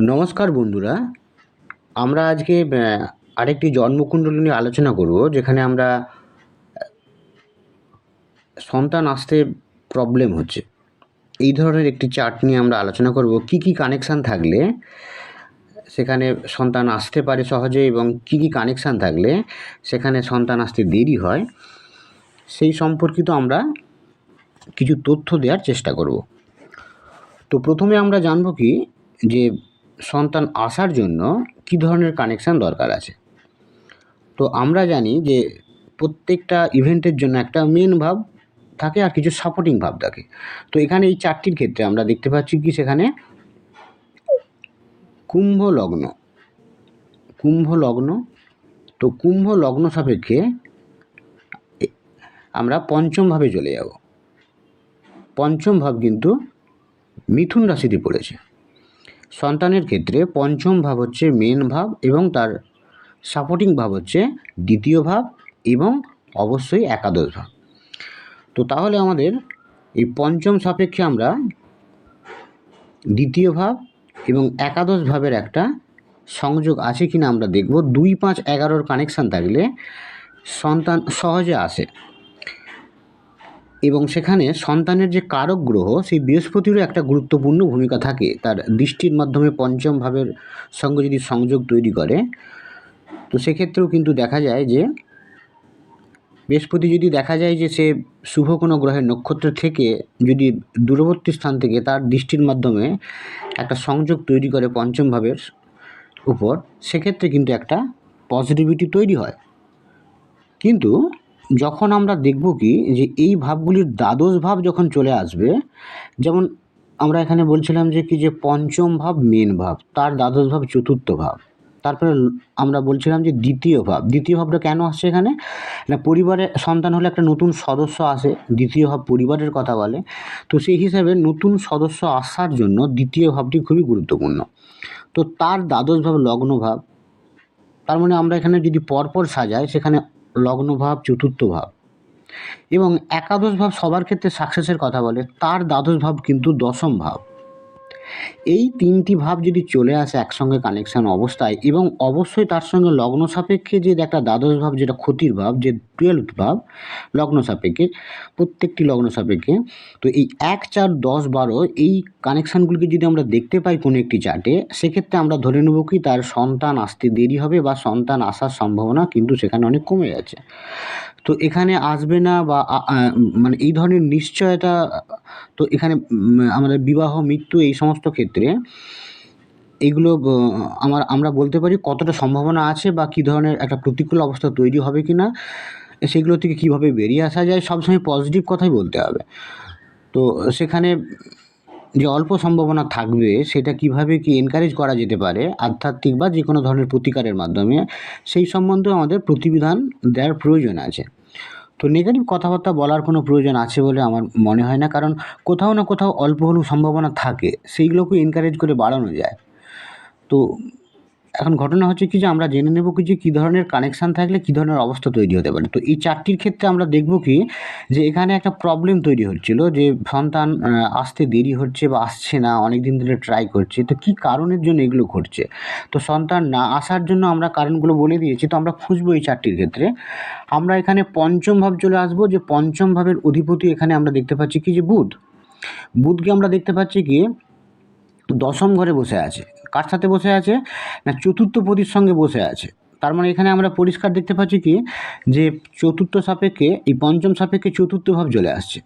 নমস্কার বন্ধুরা। আমরা আজকে আরেকটি জন্মকুণ্ডলী নিয়ে আলোচনা করব, যেখানে আমরা সন্তান আসতে প্রবলেম হচ্ছে। এই ধরনের একটি চার্ট নিয়ে আমরা আলোচনা করব, কি কি কানেকশান থাকলে সেখানে সন্তান আসতে পারে সহজে এবং কি কি কানেকশান থাকলে সেখানে সন্তান আসতে দেরি হয়, সেই সম্পর্কিত আমরা কিছু তথ্য দেওয়ার চেষ্টা করব। তো প্রথমে আমরা জানব কি, যে সন্তান আসার জন্য কী ধরনের কানেকশান দরকার আছে? তো আমরা জানি যে প্রত্যেকটা ইভেন্টের জন্য একটা মেন ভাব থাকে আর কিছু সাপোর্টিং ভাব থাকে। তো এখানে এই চারটির ক্ষেত্রে আমরা দেখতে পাচ্ছি কি সেখানে? কুম্ভ লগ্ন। কুম্ভ লগ্ন। তো কুম্ভ লগ্ন সাপেক্ষে আমরা পঞ্চম ভাবে চলে যাব। পঞ্চম ভাব কিন্তু মিথুন রাশিতে পড়েছে। সন্তানের ক্ষেত্রে পঞ্চম ভাব হচ্ছে মেন ভাব এবং তার সাপোর্টিং ভাব হচ্ছে দ্বিতীয় ভাব এবং অবশ্যই একাদশ ভাব। তো তাহলে আমাদের এই পঞ্চম সাপেক্ষে আমরা দ্বিতীয় ভাব এবং একাদশ ভাবের একটা সংযোগ আছে কি না আমরা দেখব। দুই পাঁচ এগারোর কানেকশান থাকলে সন্তান সহজে আসে। এবং সেখানে সন্তানের যে কারক গ্রহ সেই বৃহস্পতিরও একটা গুরুত্বপূর্ণ ভূমিকা থাকে। তার দৃষ্টির মাধ্যমে পঞ্চম ভাবের সঙ্গে যদি সংযোগ তৈরি করে, তো সেক্ষেত্রেও কিন্তু দেখা যায় যে, বৃহস্পতি যদি দেখা যায় যে সে শুভ কোনো গ্রহের নক্ষত্র থেকে যদি দূরবর্তী স্থান থেকে তার দৃষ্টির মাধ্যমে একটা সংযোগ তৈরি করে পঞ্চম ভাবের উপর, সেক্ষেত্রে কিন্তু একটা পজিটিভিটি তৈরি হয়। কিন্তু যখন আমরা দেখব কি, যে এই ভাবগুলির দ্বাদশ ভাব যখন চলে আসবে, যেমন আমরা এখানে বলছিলাম যে কি, যে পঞ্চম ভাব মেন ভাব, তার দ্বাদশ ভাব চতুর্থ ভাব। তারপরে আমরা বলছিলাম যে দ্বিতীয় ভাব। দ্বিতীয় ভাবটা কেন আসছে এখানে? না পরিবারে সন্তান হলে একটা নতুন সদস্য আসে, দ্বিতীয় ভাব পরিবারের কথা বলে। তো সেই হিসাবে নতুন সদস্য আসার জন্য দ্বিতীয় ভাবটি খুবই গুরুত্বপূর্ণ। তো তার দ্বাদশ ভাব লগ্ন ভাব, তার মানে আমরা এখানে যদি পরপর সাজাই, সেখানে লগ্ন ভাব চতুর্থ ভাব। এবং একাদশ ভাব সবার ক্ষেত্রে সাকসেসের কথা বলে, তার দ্বাদশ ভাব কিন্তু দশম ভাব। এই তিনটি ভাব যদি চলে আসে একসঙ্গে কানেকশান অবস্থায় এবং অবশ্যই তার সঙ্গে লগ্ন সাপেক্ষে যে একটা দ্বাদশ ভাব, যেটা ক্ষতির ভাব, যে টুয়েলভ ভাব লগ্ন সাপেক্ষে, প্রত্যেকটি লগ্ন সাপেক্ষে। তো এই এক, চার, দশ, বারো এই কানেকশানগুলিকে যদি আমরা দেখতে পাই কোনো একটি চার্টে সেক্ষেত্রে আমরা ধরে নেব কি তার সন্তান আসতে দেরি হবে বা সন্তান আসার সম্ভাবনা কিন্তু সেখানে অনেক কমে যাচ্ছে। তো এখানে আসবে না বা মানে এই ধরনের নিশ্চয়তা, তো এখানে আমাদের বিবাহ, মৃত্যু এই সমস্ত ক্ষেত্রে এগুলো, ব- আমার, আমরা বলতে পারি কতটা সম্ভাবনা আছে বা কী ধরনের একটা প্রতিকূল অবস্থা তৈরি হবে কি না সেগুলো থেকে কীভাবে বেরিয়ে আসা যায় সবসময় পজিটিভ কথাই বলতে হবে। তো সেখানে যে অল্প সম্ভাবনা থাকবে, সেটা কীভাবে কি এনকারেজ করা যেতে পারে, আধ্যাত্মিক বা যে কোনো ধরনের প্রতিকারের মাধ্যমে, সেই সম্বন্ধেও আমাদের প্রতিবিধান দেওয়ার প্রয়োজন আছে। তো নেগেটিভ কথাবার্তা বলার কোনো প্রয়োজন আছে বলে আমার মনে হয় না, কারণ কোথাও না কোথাও অল্প হলেও সম্ভাবনা থাকে, সেইগুলোকে এনকারেজ করে বাড়ানো যায়। তো এখন ঘটনা হচ্ছে কি যে আমরা জেনে নেব কি যে কী ধরনের কানেকশান থাকলে কী ধরনের অবস্থা তৈরি হতে পারে। তো এই চারটির ক্ষেত্রে আমরা দেখব কি যে এখানে একটা প্রবলেম তৈরি হচ্ছিল যে সন্তান আসতে দেরি হচ্ছে বা আসছে না অনেক দিন ধরে ট্রাই করছে। তো কী কারণের জন্য এগুলো ঘটছে? তো সন্তান না আসার জন্য আমরা কারণগুলো বলে দিয়েছি, তো আমরা খুঁজবো এই চারটির ক্ষেত্রে। আমরা এখানে পঞ্চম ভাব চলে আসব যে পঞ্চম ভাবের অধিপতি এখানে আমরা দেখতে পাচ্ছি কি যে বুধ। বুধকে আমরা দেখতে পাচ্ছি কি দশম ঘরে বসে আছে। কার সাথে বসে আছে? না চতুর্থ পতির সঙ্গে বসে আছে। তার মানে এখানে আমরা পরিষ্কার দেখতে পাচ্ছি কি? যে চতুর্থ সাপেক্ষে, এই পঞ্চম সাপেক্ষে চতুর্থ ভাব চলে আসছে।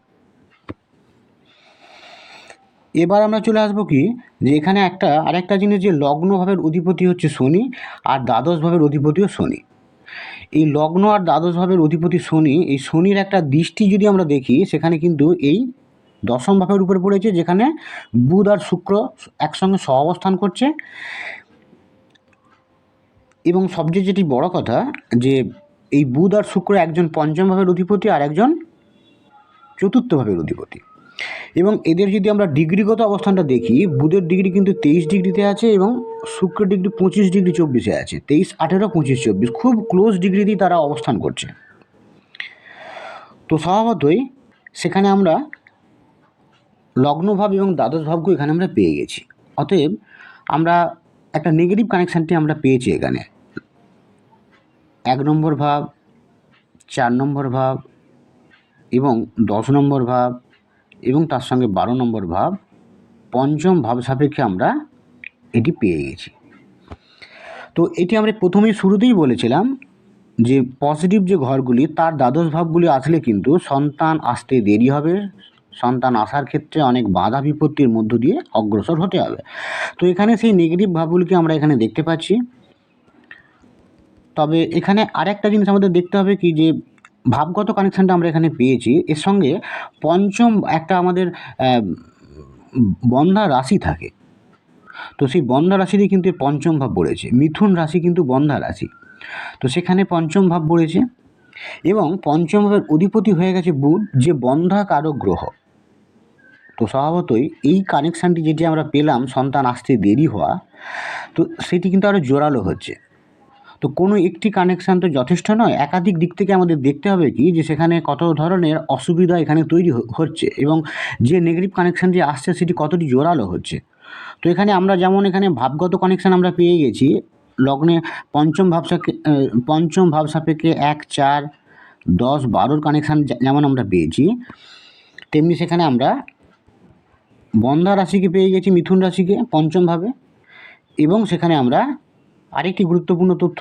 এবার আমরা চলে আসব কি? যে এখানে একটা, আরেকটা জিনিস যে লগ্ন ভাবের অধিপতি হচ্ছে শনি, আর দ্বাদশ ভাবের অধিপতিও শনি। এই লগ্ন আর দ্বাদশ ভাবের অধিপতি শনি, এই শনির একটা দৃষ্টি যদি আমরা দেখি, সেখানে কিন্তু এই দশম ভাবের উপরে পড়েছে, যেখানে বুধ আর শুক্র একসঙ্গে সহ অবস্থান করছে। এবং সবচেয়ে যেটি বড় কথা, যে এই বুধ আর শুক্র একজন পঞ্চম ভাবের অধিপতি আর একজন চতুর্থ ভাবের অধিপতি। এবং এদের যদি আমরা ডিগ্রিগত অবস্থানটা দেখি, বুধের ডিগ্রি কিন্তু তেইশ ডিগ্রিতে আছে এবং শুক্রের ডিগ্রি পঁচিশ ডিগ্রি চব্বিশে আছে। তেইশ, আঠেরো, পঁচিশ, চব্বিশ, খুব ক্লোজ ডিগ্রিতেই তারা অবস্থান করছে। তো স্বভাবতই সেখানে আমরা লগ্নভাব এবং দ্বাদশ ভাবকে এখানে আমরা পেয়ে গেছি। অতএব আমরা একটা নেগেটিভ কানেকশানটি আমরা পেয়েছি এখানে। এক নম্বর ভাব, চার নম্বর ভাব এবং দশ নম্বর ভাব এবং তার সঙ্গে বারো নম্বর ভাব পঞ্চম ভাব সাপেক্ষে আমরা এটি পেয়ে গেছি। তো এটি আমরা প্রথমেই শুরুতেই বলেছিলাম যে পজিটিভ যে ঘরগুলি, তার দ্বাদশ ভাবগুলি আসলে কিন্তু সন্তান আসতে দেরি হবে সন্তান আসার ক্ষেত্রে অনেক বাধা বিপত্তির মধ্য দিয়ে অগ্রসর হতে হবে। তো এখানে সেই নেগেটিভ ভাবগুলিকে আমরা এখানে দেখতে পাচ্ছি। তবে এখানে আরেকটা জিনিস আমাদের দেখতে হবে কি যে, ভাবগত কানেকশানটা আমরা এখানে পেয়েছি। এর সঙ্গে পঞ্চম একটা আমাদের বন্ধা রাশি থাকে। তো সেই বন্ধা রাশিরই কিন্তু পঞ্চম ভাব পড়েছে মিথুন রাশি কিন্তু বন্ধা রাশি। তো সেখানে পঞ্চম ভাব পড়েছে এবং পঞ্চম ভাবের অধিপতি হয়ে গেছে বুধ, যে বন্ধা কারক গ্রহ। তো স্বভাবতই এই কানেকশানটি যেটি আমরা পেলাম সন্তান আসতে দেরি হওয়া, তো সেটি কিন্তু আরও জোরালো হচ্ছে। তো কোনো একটি কানেকশান তো যথেষ্ট নয়, একাধিক দিক থেকে আমাদের দেখতে হবে কি যে সেখানে কত ধরনের অসুবিধা এখানে তৈরি হচ্ছে এবং যে নেগেটিভ কানেকশান যে আসছে সেটি কতটি জোরালো হচ্ছে। তো এখানে আমরা যেমন এখানে ভাবগত কানেকশান আমরা পেয়ে গেছি, লগ্নে পঞ্চম ভাবসাপে পঞ্চম ভাব সাপেক্ষে এক, চার, দশ, বারোর কানেকশান যেমন আমরা পেয়েছি, তেমনি সেখানে আমরা বন্ধা রাশিকে পেয়ে গেছি মিথুন রাশিকে পঞ্চমভাবে। এবং সেখানে আমরা আরেকটি গুরুত্বপূর্ণ তথ্য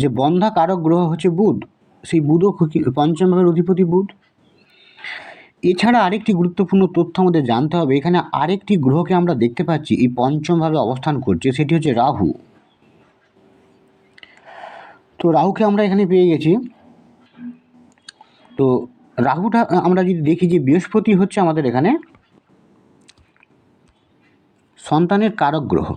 যে বন্ধা কারক গ্রহ হচ্ছে বুধ। সেই বুধও পঞ্চমভাবের অধিপতি বুধ। এছাড়া আরেকটি গুরুত্বপূর্ণ তথ্য আমাদের জানতে হবে। এখানে আরেকটি গ্রহকে আমরা দেখতে পাচ্ছি, এই পঞ্চমভাবে অবস্থান করছে, সেটি হচ্ছে রাহু। তো রাহুকে আমরা এখানে পেয়ে গেছি। তো রাহুটা আমরা যদি দেখি যে বৃহস্পতি হচ্ছে আমাদের এখানে সন্তানের কারক গ্রহ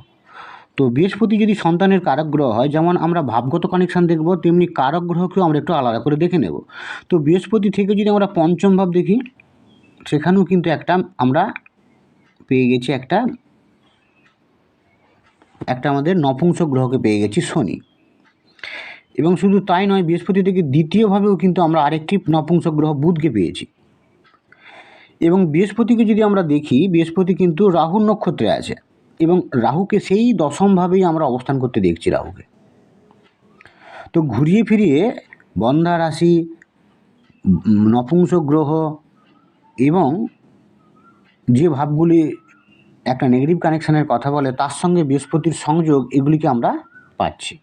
তো বৃহস্পতি যদি সন্তানের কারক গ্রহ হয়, যেমন আমরা ভাবগত কানেকশান দেখব, তেমনি কারক গ্রহকেও আমরা একটু আলাদা করে দেখে নেব। তো বৃহস্পতি থেকে যদি আমরা পঞ্চম ভাব দেখি, সেখানেও কিন্তু একটা আমরা পেয়ে গেছি একটা একটা আমাদের নপুংসক গ্রহকে পেয়ে গেছি শনি। এবং শুধু তাই নয়, বৃহস্পতি থেকে দ্বিতীয়ভাবেও কিন্তু আমরা আরেকটি নপুংসক গ্রহ বুধকে পেয়েছি। এবং বৃহস্পতিকে যদি আমরা দেখি বৃহস্পতি কিন্তু রাহুর নক্ষত্রে আছে এবং রাহুকে সেই দশমভাবেই আমরা অবস্থান করতে দেখছি রাহুকে। তো ঘুরিয়ে ফিরিয়ে বন্ধা রাশি উম, নপুংসক গ্রহ এবং যে ভাবগুলি একটা নেগেটিভ কানেকশানের কথা বলে তার সঙ্গে বৃহস্পতির সংযোগ এগুলিকে আমরা পাচ্ছি।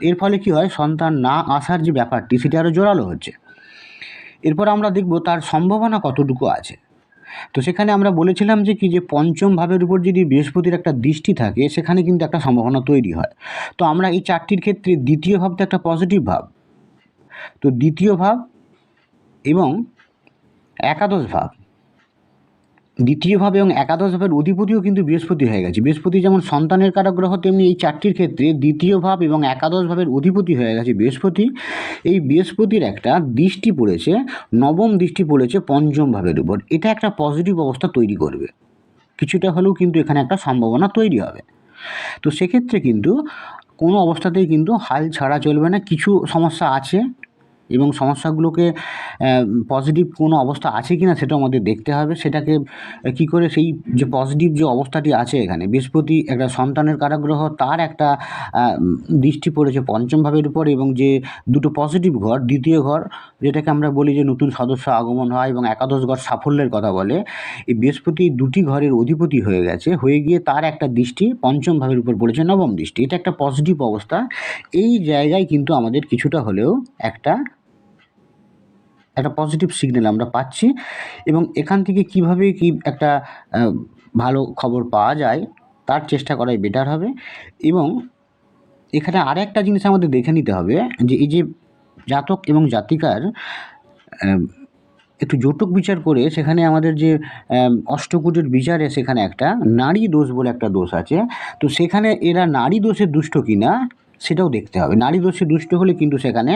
এর ফলে কি হয় সন্তান না আসার যে ব্যাপারটি সেটা আরও জোরালো হচ্ছে। এরপর আমরা দেখব তার সম্ভাবনা কতটুকু আছে। তো সেখানে আমরা বলেছিলাম যে কি যে পঞ্চম ভাবের উপর যদি বৃহস্পতির একটা দৃষ্টি থাকে, সেখানে কিন্তু একটা সম্ভাবনা তৈরি হয়। তো আমরা এই চারটির ক্ষেত্রে দ্বিতীয় ভাব তো একটা পজিটিভ ভাব, তো দ্বিতীয় ভাব এবং একাদশ ভাব। দ্বিতীয় ভাব এবং একাদশ ভাবের অধিপতিও কিন্তু বৃহস্পতি হয়ে গেছে। বৃহস্পতি যেমন সন্তানের কারক গ্রহ তেমনি এই চারটির ক্ষেত্রে দ্বিতীয় ভাব এবং একাদশ ভাবের অধিপতি হয়ে গেছে বৃহস্পতি। এই বৃহস্পতির একটা দৃষ্টি পড়েছে, নবম দৃষ্টি পড়েছে পঞ্চম ভাবের উপর। এটা একটা পজিটিভ অবস্থা তৈরি করবে। কিছুটা হলেও কিন্তু এখানে একটা সম্ভাবনা তৈরি হবে। তো সেক্ষেত্রে কিন্তু কোনো অবস্থাতেই কিন্তু হাল ছাড়া চলবে না, কিছু সমস্যা আছে। এবং সমস্যাগুলোকে পজিটিভ কোনো অবস্থা আছে কি না সেটাও আমাদের দেখতে হবে। সেটাকে কি করে সেই যে পজিটিভ যে অবস্থাটি আছে এখানে, বৃহস্পতি একটা সন্তানের কারাগ্রহ, তার একটা দৃষ্টি পড়েছে পঞ্চম ভাবের উপর এবং যে দুটো পজিটিভ ঘর, দ্বিতীয় ঘর, যেটাকে আমরা বলি যে নতুন সদস্য আগমন হয় এবং একাদশ ঘর সাফল্যের কথা বলে, এই বৃহস্পতি দুটি ঘরের অধিপতি হয়ে গেছে। হয়ে গিয়ে তার একটা দৃষ্টি পঞ্চম ভাবের উপর পড়েছে, নবম দৃষ্টি। এটা একটা পজিটিভ অবস্থা। এই জায়গায় কিন্তু আমাদের কিছুটা হলেও একটা একটা পজিটিভ সিগন্যাল আমরা পাচ্ছি এবং এখান থেকে কীভাবে কি একটা ভালো খবর পাওয়া যায় তার চেষ্টা করাই বেটার হবে এবং এখানে আর একটা জিনিস আমাদের দেখে নিতে হবে যে এই যে জাতক এবং জাতিকার একটু জটক বিচার করে সেখানে আমাদের যে অষ্টকুটের বিচারে সেখানে একটা নারী দোষ বলে একটা দোষ আছে। তো সেখানে এরা নারী দোষে দুষ্ট কিনা সেটাও দেখতে হবে। নারী দোষে দুষ্ট হলে কিন্তু সেখানে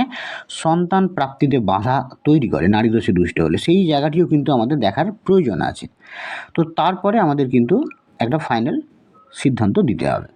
সন্তান প্রাপ্তিতে বাধা তৈরি করে। নারী দোষে দুষ্ট হলে সেই জায়গাটিও কিন্তু আমাদের দেখার প্রয়োজন আছে। তো তারপরে আমাদের কিন্তু একটা ফাইনাল সিদ্ধান্ত দিতে হবে।